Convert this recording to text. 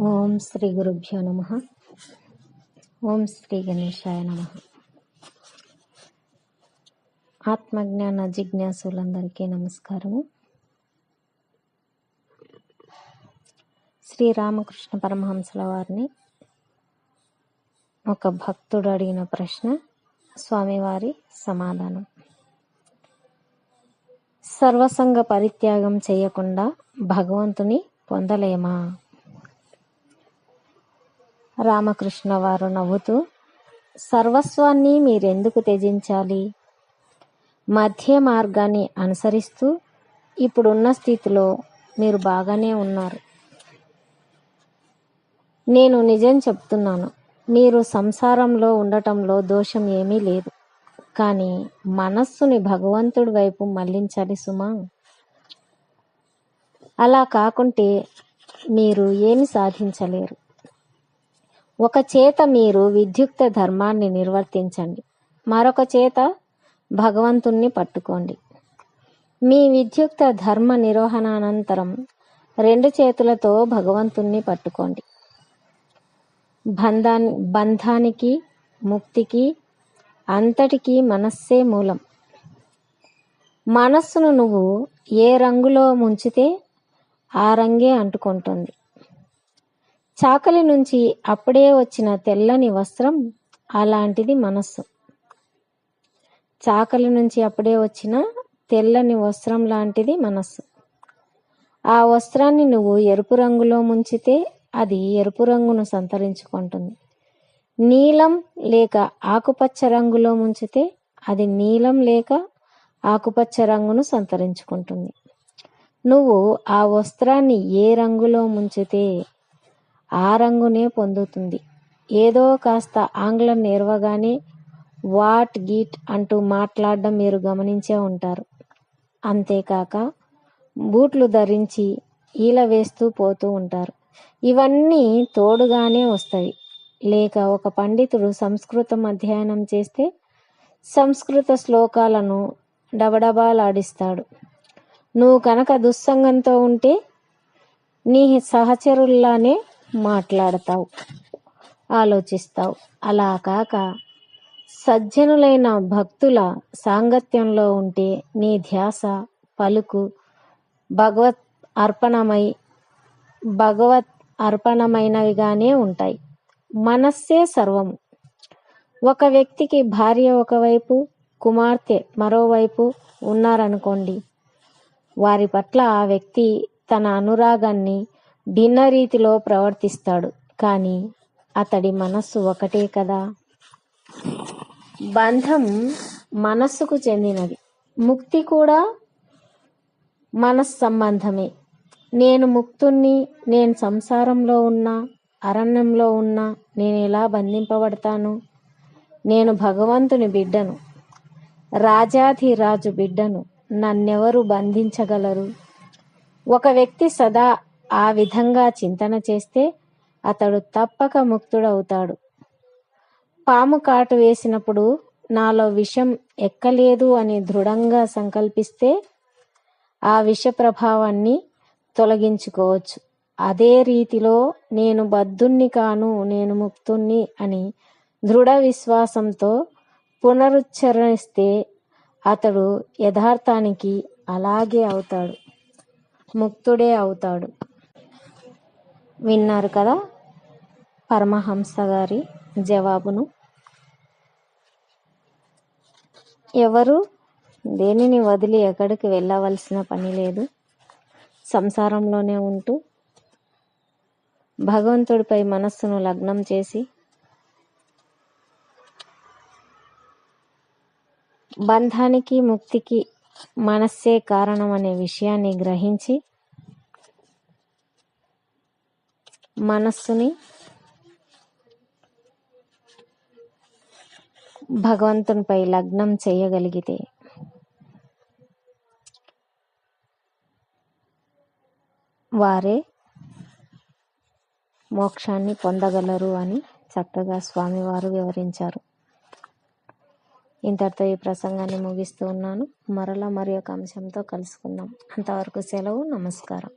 ఓం శ్రీ గురుభ్యో నమ. ఓం శ్రీ గణేశాయ నమ. ఆత్మజ్ఞాన జిజ్ఞాసులందరికీ నమస్కారము. శ్రీ రామకృష్ణ పరమహంసల వారిని ఒక భక్తుడు అడిగిన ప్రశ్న స్వామివారి సమాధానం. సర్వసంగ పరిత్యాగం చేయకుండా భగవంతుని పొందలేమా? రామకృష్ణ వారు నవ్వుతూ సర్వస్వాన్ని మీరెందుకు త్యజించాలి? మధ్య మార్గాన్ని అనుసరిస్తూ ఇప్పుడున్న స్థితిలో మీరు బాగానే ఉన్నారు. నేను నిజం చెప్తున్నాను మీరు సంసారంలో ఉండటంలో దోషం ఏమీ లేదు. కానీ మనస్సుని భగవంతుడి వైపు మళ్ళించాలి సుమా. అలా కాకుంటే మీరు ఏమి సాధించలేరు. ఒక చేత మీరు విద్యుక్త ధర్మాన్ని నిర్వర్తించండి. మరొక చేత భగవంతుణ్ణి పట్టుకోండి. మీ విద్యుక్త ధర్మ నిర్వహణ అనంతరం రెండు చేతులతో భగవంతుణ్ణి పట్టుకోండి. బంధాన్ బంధానికి ముక్తికి అంతటికీ మనస్సే మూలం. మనస్సును నువ్వు ఏ రంగులో ముంచితే ఆ రంగే అంటుకుంటుంది. చాకలి నుంచి అప్పుడే వచ్చిన తెల్లని వస్త్రం అలాంటిది మనస్సు. చాకలి నుంచి అప్పుడే వచ్చిన తెల్లని వస్త్రం లాంటిది మనస్సు. ఆ వస్త్రాన్ని నువ్వు ఎరుపు రంగులో ముంచితే అది ఎరుపు రంగును సంతరించుకుంటుంది. నీలం లేక ఆకుపచ్చ రంగులో ముంచితే అది నీలం లేక ఆకుపచ్చ రంగును సంతరించుకుంటుంది. నువ్వు ఆ వస్త్రాన్ని ఏ రంగులో ముంచితే ఆ రంగునే పొందుతుంది. ఏదో కాస్త ఆంగ్లం నేర్వగానే వాట్ గీట్ అంటూ మాట్లాడడం మీరు గమనించే ఉంటారు. అంతేకాక బూట్లు ధరించి ఈల వేస్తూ పోతూ ఉంటారు. ఇవన్నీ తోడుగానే వస్తాయి. లేక ఒక పండితుడు సంస్కృతం అధ్యయనం చేస్తే సంస్కృత శ్లోకాలను డబడబాలాడిస్తాడు. నువ్వు కనుక దుస్సంగంతో ఉంటే నీ సహచరుల్లానే మాట్లాడతావు ఆలోచిస్తావు. అలా కాక సజ్జనులైన భక్తుల సాంగత్యంలో ఉంటే నీ ధ్యాస పలుకు భగవత్ అర్పణమై భగవత్ అర్పణమైనవిగానే ఉంటాయి. మనస్సే సర్వము ఒక వ్యక్తికి భార్య ఒకవైపు కుమార్తె మరోవైపు ఉన్నారనుకోండి వారి పట్ల ఆ వ్యక్తి తన అనురాగాన్ని భిన్న రీతిలో ప్రవర్తిస్తాడు. కానీ అతడి మనస్సు ఒకటే కదా. బంధం మనస్సుకు చెందినది. ముక్తి కూడా మనస్ సంబంధమే. నేను ముక్తుణ్ణి నేను సంసారంలో ఉన్నా అరణ్యంలో ఉన్నా నేను ఎలా బంధింపబడతాను? నేను భగవంతుని బిడ్డను రాజాధిరాజు బిడ్డను నన్నెవరు బంధించగలరు? ఒక వ్యక్తి సదా ఆ విధంగా చింతన చేస్తే అతడు తప్పక ముక్తుడవుతాడు. పాము కాటు వేసినప్పుడు నాలో విషం ఎక్కలేదు అని దృఢంగా సంకల్పిస్తే ఆ విష ప్రభావాన్ని తొలగించుకోవచ్చు. అదే రీతిలో నేను బద్ధుణ్ణి కాను నేను ముక్తుణ్ణి అని దృఢ విశ్వాసంతో పునరుచ్చరిస్తే అతడు యథార్థానికి అలాగే అవుతాడు. ముక్తుడే అవుతాడు. విన్నారు కదా పరమహంస గారి జవాబును? ఎవరు? దేనిని వదిలి ఎక్కడికి వెళ్ళవలసిన పని లేదు. సంసారంలోనే ఉంటూ భగవంతుడిపై మనస్సును లగ్నం చేసి బంధానికి ముక్తికి మనస్సే కారణం అనే విషయాన్ని గ్రహించి మనస్సుని భగవంతునిపై లగ్నం చేయగలిగితే వారే మోక్షాన్ని పొందగలరు అని చక్కగా స్వామివారు వివరించారు. ఇంతటితో ఈ ప్రసంగాన్ని ముగిస్తూ ఉన్నాను. మరలా మరి ఒక అంశంతో కలుసుకుందాం. అంతవరకు సెలవు నమస్కారం.